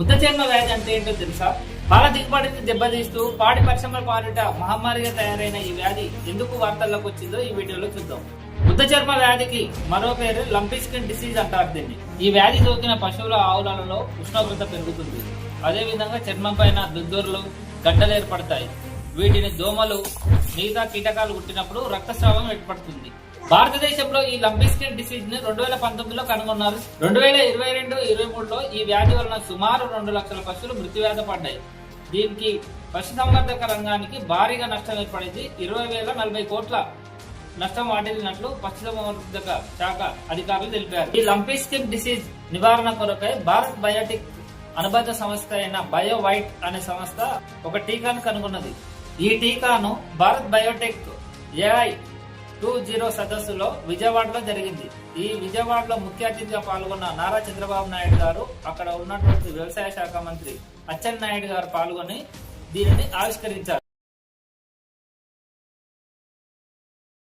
ముద్ద చర్మ వ్యాధి అంటే ఏంటో తెలుసా? పాల దిగుబడిని దెబ్బతీస్తూ పాడి పరిశ్రమల పాలిట మహమ్మారిగా తయారైన ఈ వ్యాధి ఎందుకు వార్తల్లోకి వచ్చిందో ఈ వీడియోలో చూద్దాం. ముద్ద చర్మ వ్యాధికి మరో పేరు లంపీ స్కిన్ డిసీజ్ అంటారు దీన్ని. ఈ వ్యాధి సోకిన పశువుల ఆవులలో ఉష్ణోగ్రత పెరుగుతుంది. అదే విధంగా చర్మం పైన దుద్దుర్లు గడ్డలు ఏర్పడతాయి. వీటిని దోమలు మిగతా కీటకాలు కుట్టినప్పుడు రక్తస్రావం ఏర్పడుతుంది. భారతదేశంలో ఈ లంపీ డిసీజ్ని రెండు వేల పంతొమ్మిదిలో కనుగొన్నారు. రెండు వేల ఇరవై రెండు ఇరవై మూడులో ఈ వ్యాధి వలన సుమారు రెండు లక్షల పశువులు మృత్యువ్యాధ పడ్డాయి. దీనికి పశుసంవర్ధక రంగానికి భారీగా నష్టం ఏర్పడింది. ఇరవై వేల నలభై కోట్ల నష్టం వాటిల్లినట్లు పశుసంవర్ధక శాఖ అధికారులు తెలిపారు. ఈ లంపిస్కిన్ డిసీజ్ నివారణ కొరకై భారత్ బయోటిక్ అనుబంధ సంస్థ అయిన బయోవైట్ అనే సంస్థ ఒక టీకాను కనుగొన్నది. ఈ టీకాను Bharat Biotech AI two zero సదస్సులో విజయవాడలో జరిగింది. ఈ విజయవాడలో ముఖ్య అతిథిగా పాల్గొన్న నారా చంద్రబాబు నాయుడు గారు అక్కడ ఉన్నటువంటి వ్యవసాయ శాఖ మంత్రి అచ్చెన్ నాయుడు గారు పాల్గొని దీనిని ఆవిష్కరించారు.